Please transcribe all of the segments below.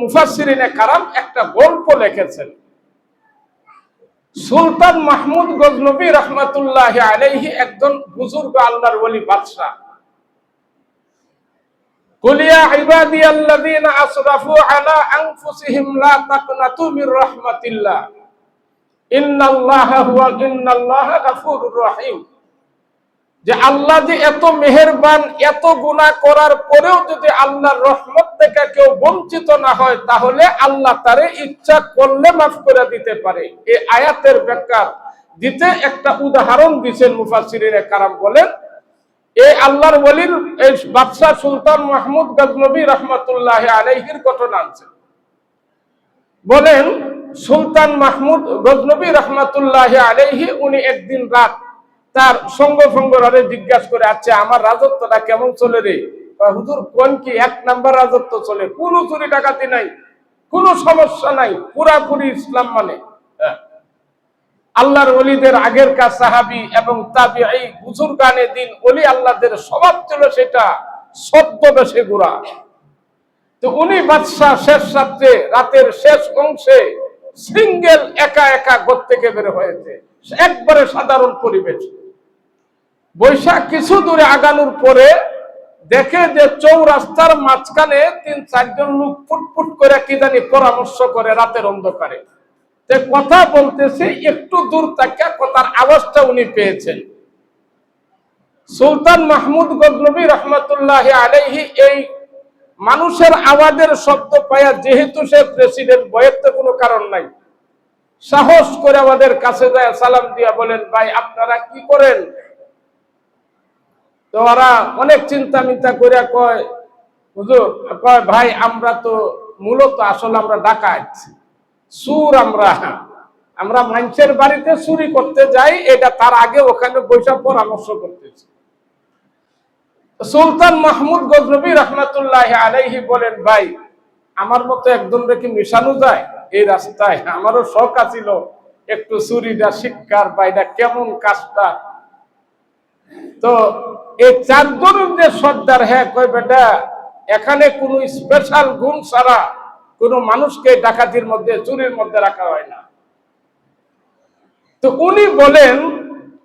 মুফাসিরিনে কারাম একটা গল্প লেখেছেন। সুলতান মাহমুদ গজনবী রহমাতুল্লাহ আলাইহি একজন বুজুর্গ আল্লাহর ওলি বাদশাহ। কুলিয়া ইবাদি আল্লাযীনা আসরাফু রহিম। যে আল্লাহ যে এত মেহেরবান, এত গুনাহ করার পরেও যদি আল্লাহর রহমত থেকে কেউ বঞ্চিত না হয়, তাহলে আল্লাহ তারে ইচ্ছা করলে মাফ করে দিতে পারে। এই আয়াতের ব্যাখ্যা দিতে একটা উদাহরণ দিচ্ছেন মুফাসসিরিনে কারাম বলেন এই আল্লাহর ওলির, এই বাদশাহ সুলতান মাহমুদ গজনবী রহমতুল্লাহ আলাইহির ঘটনা আনছেন বলেন, সুলতান মাহমুদ গজনবী রহমতুল্লাহ আলাইহি, উনি একদিন রাত তার সঙ্গ সঙ্গরে জিজ্ঞাসা করে আচ্ছা আমার রাজত্বটা কেমন চলে রে? হুজুর, কোন কি এক নাম্বার রাজত্ব চলে? কোনো চুরি ডাকাতি নাই, কোনো সমস্যা নাই, পুরাপুরি ইসলাম মানে। হ্যাঁ। আল্লাহর ওলিদের আগের কাজ সাহাবি এবং তাবি এই বুজুর গানে দিন ওলি আল্লাহদের স্বভাব ছিল সেটা সদ্য বেশে গুড়া। তো উনি বাদশাহ শেষ রাত্রে, রাতের শেষ অংশে সিঙ্গেল একা একা ঘর থেকে বের হয়েছে। একবারে সাধারণ পরিবেশ। বৈশাখ কিছু দূরে আগানোর পরে দেখে যে চৌরাস্তার মাঝখানে তিন চারজন লোক ফুটফুট করে কি জানি পরামর্শ করে রাতের অন্ধকারে। তে কথা বলতেছে, একটু দূর থেকে কথার আওয়াজটা উনি পেয়েছেন। সুলতান মাহমুদ গজনবী রহমতুল্লাহ আলাইহি এই মানুষের আওয়াজের শব্দ পায়া যেহেতু সে প্রেসিডেন্ট বয়ের তো কোনো কারণ নাই। সাহস করে আমাদের কাছে যায়, সালাম দিয়া বলেন, ভাই, আপনারা কি করেন? তো ওরা অনেক চিন্তা মিন্তা করে কয়, হুজুর, কয়, ভাই, আমরা তো মূলত আসলে আমরা ডাকাত, সুর আমরা। আমরা মানুষের বাড়িতে চুরি করতে যাই, এটা তার আগে ওখানে বৈশাখ পরামর্শ করতেছি। সুলতান মাহমুদ গজনবী রহমতুল্লাহ আলাইহি বলেন, ভাই, আমার মতো একজন রেখে মিশানো যায়? এই রাস্তায় আমারও শখ আছিল একটু চুরিটা, শিক্ষার বা এটা কেমন কাজটা। তো এই চারজনের যে সর্দার হ্যাঁ কয় বেটা, এখানে কোনো স্পেশাল গুণ ছাড়া কোনো মানুষকে ডাকাতির মধ্যে, চুরির মধ্যে রাখা হয় না। তো উনি বলেন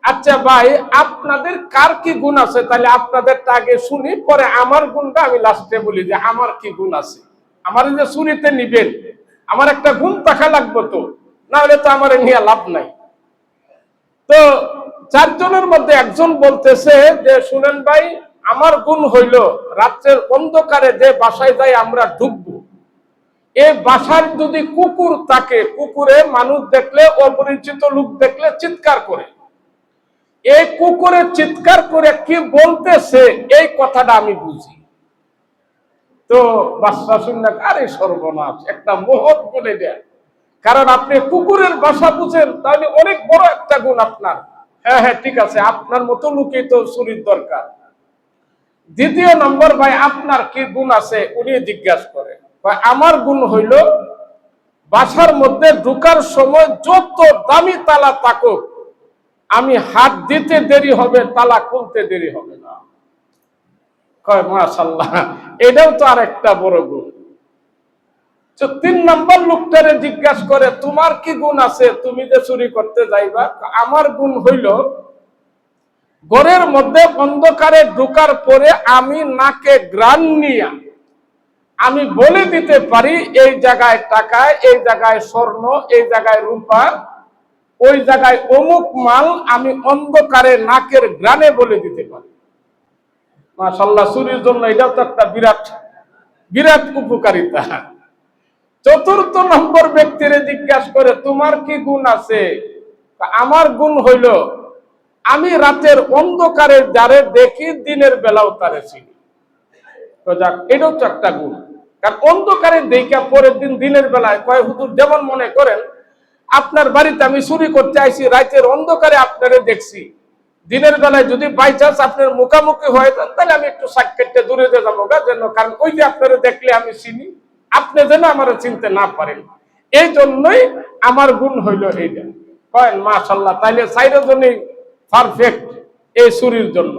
আচ্ছা ভাই, আপনাদের কার কি গুণ আছে? তাহলে আপনাদেরটা আগে শুনি, পরে আমার গুণটা আমি লাস্টে বলি যে আমার কি গুণ আছে। আমার যে চুরিতে নিবেন, আমার একটা গুণ থাকা লাগবে তো, না হলে তো আমার নিয়ে লাভ নাই। তো চারজনের মধ্যে একজন বলতেছে যে, শুনেন ভাই, আমার গুণ হইল রাত্রের অন্ধকারে যে বাসায় যাই আমরা ঢুকবো। এই বাসার যদি কুকুর থাকে, কুকুরে মানুষ দেখলে, অপরিচিত লোক দেখলে চিৎকার করে। এই কুকুরে চিৎকার করে কি বলতেছে, এই কথাটা আমি বুঝি। তো বাচ্চা শুনলে, আরে সর্বনাশ, একটা মোহত বলে দেয় কারণ আপনি কুকুরের বাসা বুঝেন, তাহলে অনেক বড় একটা গুণ আপনার। হ্যাঁ হ্যাঁ ঠিক আছে আপনার মতো লোকই তো চুরির দরকার। দ্বিতীয় নম্বর ভাই আপনার কি গুণ আছে উনি জিজ্ঞাসা করে। ভাই, আমার গুণ হইল বাসার মধ্যে ঢুকার সময় যত দামি তালা থাকুক আমি হাত দিতে দেরি হবে তালা খুলতে দেরি হবে না। কয় মাশাল্লাহ এটাও তো আর একটা বড় গুণ। তিন নম্বর লোকটারে জিজ্ঞাসা করে, তোমার কি গুণ আছে? তুমি যে চুরি করতে যাইবা? আমার গুণ হইল, ঘরের মধ্যে অন্ধকারে ঢোকার পরে আমি নাকে গ্রান নিয়া, আমি বলে দিতে পারি, এই জায়গায় টাকা, এই জায়গায় স্বর্ণ, এই জায়গায় রূপা, ওই জায়গায় অমুক মাল আমি অন্ধকারে নাকের গ্রানে বলে দিতে পারি। মাশাল্লাহ চুরির জন্য এটাও তো একটা বিরাট বিরাট উপকারিতা। চতুর্থ নম্বর ব্যক্তিরে জিজ্ঞাসা করে, তোমার কি গুণ আছে? আমার গুণ হইল, আমি রাতের অন্ধকারে যারে দেখি দিনের বেলাও তারে চিনি। তো যাক এটাও তো একটা গুণ। কারণ অন্ধকারে দেখা পরের দিন দিনের বেলায় কয়, হুজুর, যেমন মনে করেন, আপনার বাড়িতে আমি চুরি করতে আইছি, রাতের অন্ধকারে আপনারে দেখছি। দিনের বেলায় যদি বাই চান্স আপনার মুখামুখি হয়ে যান তাহলে আমি একটু সাক্ষাৎটা দূরে দিয়ে যাব কারণ ওই যে আপনারা দেখলে আমি চিনি। আপনি যেন আমার চিনতে না পারেন। এই জন্যই আমার গুণ হইল এইটা। কয়েন মাশাল্লাহ তাইলে চাইরজনই পারফেক্ট এই চুরির জন্য।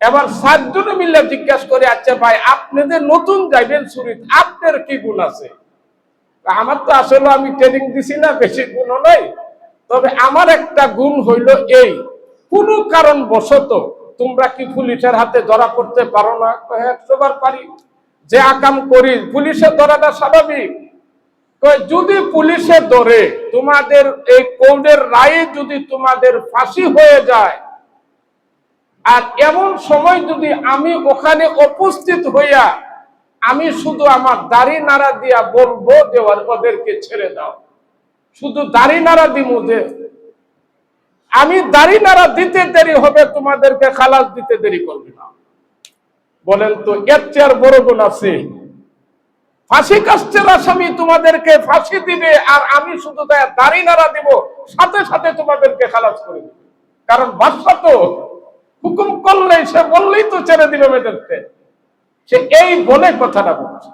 এবার সাতজনে মিলে জিজ্ঞাসা করে আচ্ছা ভাই, আপনি যে নতুন যাইবেন সুরিত আপনার কি গুণ আছে? আমার তো আসলে আমি ট্রেনিং দিছি না, বেশি গুণও নাই। তবে আমার একটা গুণ হইল এই, কোন কারণ বশত তোমরা কি পুলিশের হাতে ধরা পড়তে পারো না? একশোবার পারি। যে আকাম করি, পুলিশের ধরাটা স্বাভাবিক। যদি পুলিশে ধরে, তোমাদের এই কোর্টের রায়ে যদি তোমাদের ফাঁসি হয়ে যায়, আর এমন সময় যদি আমি ওখানে উপস্থিত হইয়া আমি শুধু আমার দাড়ি নাড়া দিয়া বলব যে, ওদেরকে ছেড়ে দাও। শুধু দাড়ি নাড়া দিব যে, আমি দাড়ি নাড়া দিতে দেরি হবে, তোমাদেরকে খালাস দিতে দেরি করবে না। বলেন তো, এর চেয়ে আর বড় গুণ আছে। ফাঁসি কাস্টের আসামি তোমাদেরকে ফাঁসি দিবে, আর আমি শুধু দাড়ি নাড়া দিব, সাথে সাথে তোমাদেরকে খালাস করে কারণ বাদশা তো হুকুম করলেই, সে বললেই তো ছেড়ে দিবে মেয়েদেরকে। সে এই বলে কথাটা বলছে।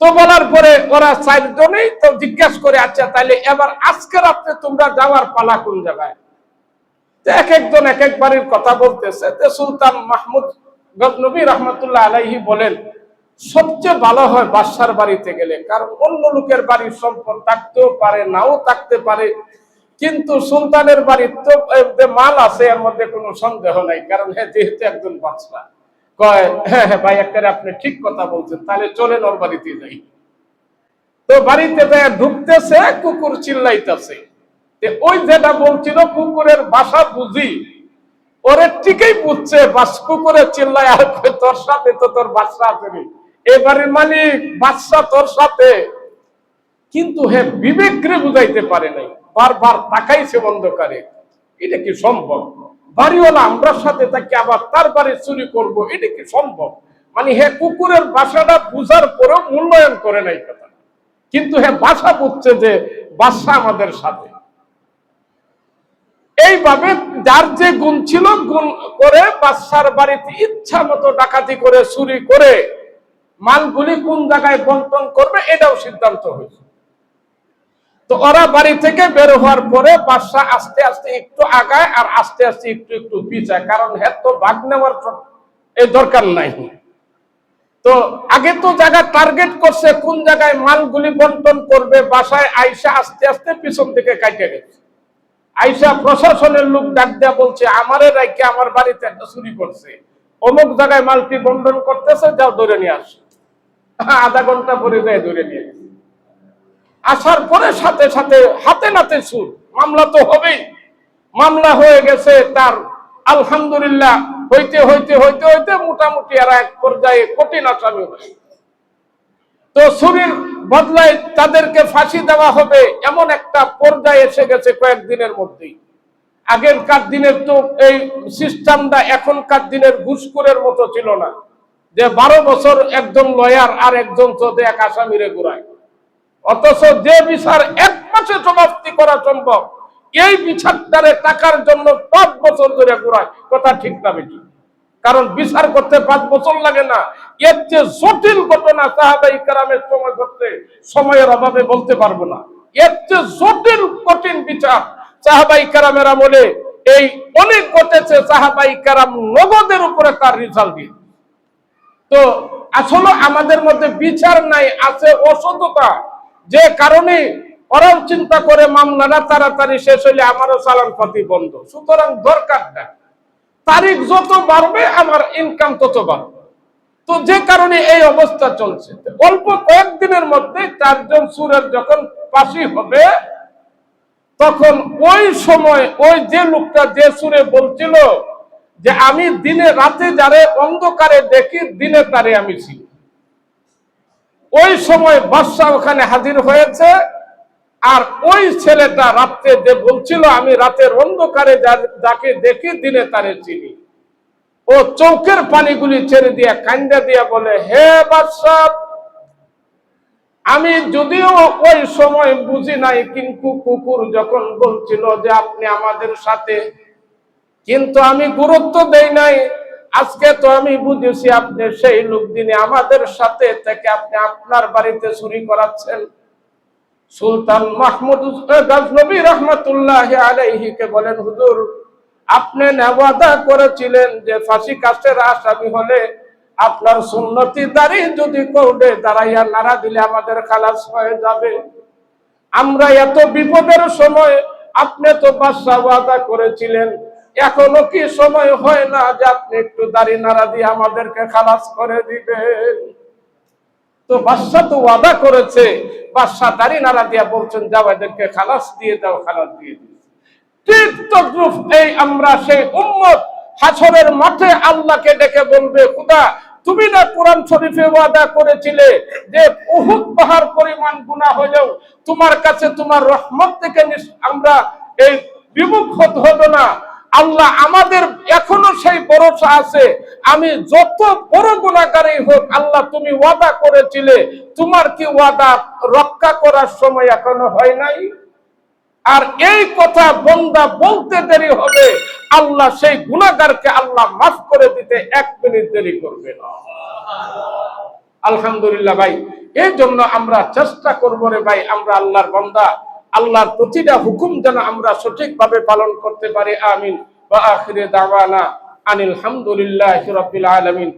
তো বলার পরে ওরা চারজনেই তো জিজ্ঞাসা করে আচ্ছা তাইলে এবার আজকে রাত্রে তোমরা যাওয়ার পালা কোন জায়গায়? এক একজন এক এক বাড়ির কথা বলতেছে। সুলতান মাহমুদ গজনবী রহমতুল্লাহ আলাইহি বলেন, সবচেয়ে ভালো হয় বাদশার বাড়িতে গেলে, কারণ অন্য লোকের বাড়ির সম্পদ থাকতেও পারে, নাও থাকতে পারে, কিন্তু সুলতানের বাড়ির তো মাল আছে, এর মধ্যে কোনো সন্দেহ নাই, কারণ হ্যাঁ যেহেতু একজন বাদশা কয় হ্যাঁ হ্যাঁ ভাই একটা আপনি ঠিক কথা বলছেন, তাহলে বাড়িতে যাই। তো বাড়িতে ঢুকতেছে, কুকুর চিল্লাইতেছে। ওই যেটা বলছিল, কুকুরের বাসা বুঝি ওরে ঠিকই বুঝছে বাস কুকুরে চিল্লায় আর তোর সাথে তো তোর বাচ্চা আছে রে। এবারের মালিক বাচ্চা তোর সাথে। কিন্তু হে বিবেকরে বুঝাইতে পারে নাই, বারবার তাকাইছে অন্ধকারে। এটা কি সম্ভব? বাড়িওয়ালা আমরার সাথে তাকে আবার তার বাড়ি চুরি করব, এটা কি সম্ভব? মানে হে কুকুরের বাসাটা বুঝার পরেও মূল্যায়ন করে নাই কথা কিন্তু হে বাসা বুঝছে যে বাসা আমাদের সাথে। এইভাবে যার যে গুণ ছিল, গুণ করে বাদশার বাড়িতে ইচ্ছা মতো ডাকাতি করে, চুরি করে মালগুলি কোন জায়গায় বন্টন করবে, এটাও সিদ্ধান্ত হয়েছে। তো ওরা বাড়ি থেকে বের হওয়ার পরে বাদশা আস্তে আস্তে একটু আগায় আর আস্তে আস্তে একটু একটু পিছায়, কারণ হ্যাঁ তো ভাগ নেওয়ার এই দরকার নাই। তো আগে তো জায়গা টার্গেট করছে, কোন জায়গায় মালগুলি বন্টন করবে, বাসায় আইসা আস্তে আস্তে পিছন থেকে কাটে গেছে। আইসা প্রশাসনের লোক ডাক দেয়া বলছে, আমারে রাইকে আমার বাড়িতে একটা চুরি করছে। অমুক জায়গায় মালটি বন্ধন করতেছে, যাও ধরে নিয়ে আসে। আধা ঘণ্টা পরে যায় ধরে নিয়ে আসে। আসার পরে সাথে সাথে, হাতে নাতে সুর মামলা তো হবেই। মামলা হয়ে গেছে তার, আলহামদুলিল্লাহ। হইতে হইতে হইতে হইতে মোটামুটি এরা এক পর্যায়ে কঠিন আসামি হয় তো শরীর বদলায় তাদেরকে ফাঁসি দেওয়া হবে এমন একটা পর্যায়ে এসে গেছে কয়েকদিনের মধ্যেই। আগেরকার দিনের তো এই সিস্টেমটা এখনকার দিনের ঘুষখোরের মতো ছিল না। যে বারো বছর একজন লয়ার আর একজন চোদ্দ এক আসামিরে ঘুরায়। অথচ যে বিচার এক মাসে সমাপ্তি করা সম্ভব, এই বিচারটারে টাকার জন্য পাঁচ বছর ধরে ঘুরায়। কথা ঠিক না বেটি। কারণ বিচার করতে পাঁচ বছর লাগে না। এর যে জটিল ঘটনা সাহাবাই কারামের সময় করতে সময়ের অভাবে বলতে পারব না। এর যে জটিল, কঠিন বিচার সাহাবাই কারামের আমলে এই অনেক ঘটেছে সাহাবাই কারাম নগদের উপরে তার রেজাল্ট দিয়ে। তো আসলে আমাদের মধ্যে বিচার নাই, আছে অসততা। যে কারণে ওরাও চিন্তা করে, মামলাটা তাড়াতাড়ি শেষ হইলে আমারও চালান পাতি বন্ধ। সুতরাং দরকারটা তারিখ যত বাড়বে, আমার ইনকাম তত বাড়বে। তো যে কারণে এই অবস্থা চলছে। অল্প কয়েকদিনের মধ্যে চারজন সুরের যখন পাশি হবে, তখন ওই সময় ওই যে লোকটা যে সুরে বলছিল যে, আমি দিনে রাতে যারে অন্ধকারে দেখি, দিনে তারে আমি ছিল ওই সময় বাদশাহ ওখানে হাজির হয়েছে। আর ওই ছেলেটা রাত্রে যে বলছিল, আমি রাতের অন্ধকারে যাকে দেখি দিনে তারে চিনি। ও চৌকের পানিগুলি ছেড়ে দিয়া কান্দা দিয়া বলে, হে বাদশাহ, আমি যদিও ওই সময় বুঝি নাই, কিন্তু কুকুর যখন বলছিল যে আপনি আমাদের সাথে, কিন্তু আমি গুরুত্ব দেই নাই। আজকে তো আমি বুঝেছি আপনি সেই লোক দিনে আমাদের সাথে থেকে আপনি আপনার বাড়িতে চুরি করাচ্ছেন। সুলতান মাহমুদ গজনবী রহমতুল্লাহ আলাইহিকে বলেন, হুজুর, আপনি নেওয়াদা করেছিলেন যে ফাঁসি কাস্টের আসামি হলে আপনার সুন্নতি দাঁড়ি যদি কোর্টে দাঁড়াইয়া নাড়া দিলে আমাদের খালাস হয়ে যাবে। আমরা এত বিপদের সময় আপনি তো বাদশা ওয়াদা করেছিলেন। এখনও কি সময় হয় না যে আপনি একটু দাড়ি নাড়া দিয়ে আমাদেরকে খালাস করে দিবেন? তো বাদশা তো ওয়াদা করেছে বাদশা দাড়ি নাড়া দিয়া বলছেন, যাও এদেরকে খালাস দিয়ে দাও, খালাস দিয়ে দিও তদ্রুপ এই আমরা, সেই উম্মত হাসরের মাঠে আল্লাহকে ডেকে বলবে, খুদা, তুমি না কোরআন শরীফে ওয়াদা করেছিলে যে উহুদ পাহাড় পরিমাণ গুনাহ হলেও তোমার কাছে তোমার রহমত থেকে আমরা এই বিমুখ হতে হবে না। আল্লাহ আমাদের এখনও সেই ভরসা আছে আমি যত বড় গুণাকারী হোক, আল্লাহ তুমি ওয়াদা করেছিলে। তোমার কি ওয়াদা রক্ষা করার সময় এখনও হয় নাই? আর এই কথা বন্দা বলতে দেরি হবে। আল্লাহ সেই গুণাগারকে আল্লাহ মাফ করে দিতে এক মিনিট দেরি করবে না। আলহামদুলিল্লাহ ভাই, এই জন্য আমরা চেষ্টা করব রে ভাই, আমরা আল্লাহর বন্দা। আল্লাহর প্রতিটা হুকুম যেন আমরা সঠিকভাবে পালন করতে পারি। আমিন। বা আখিরে দাওয়ানা। আনিল হামদুলিল্লাহি রাব্বিল আলামিন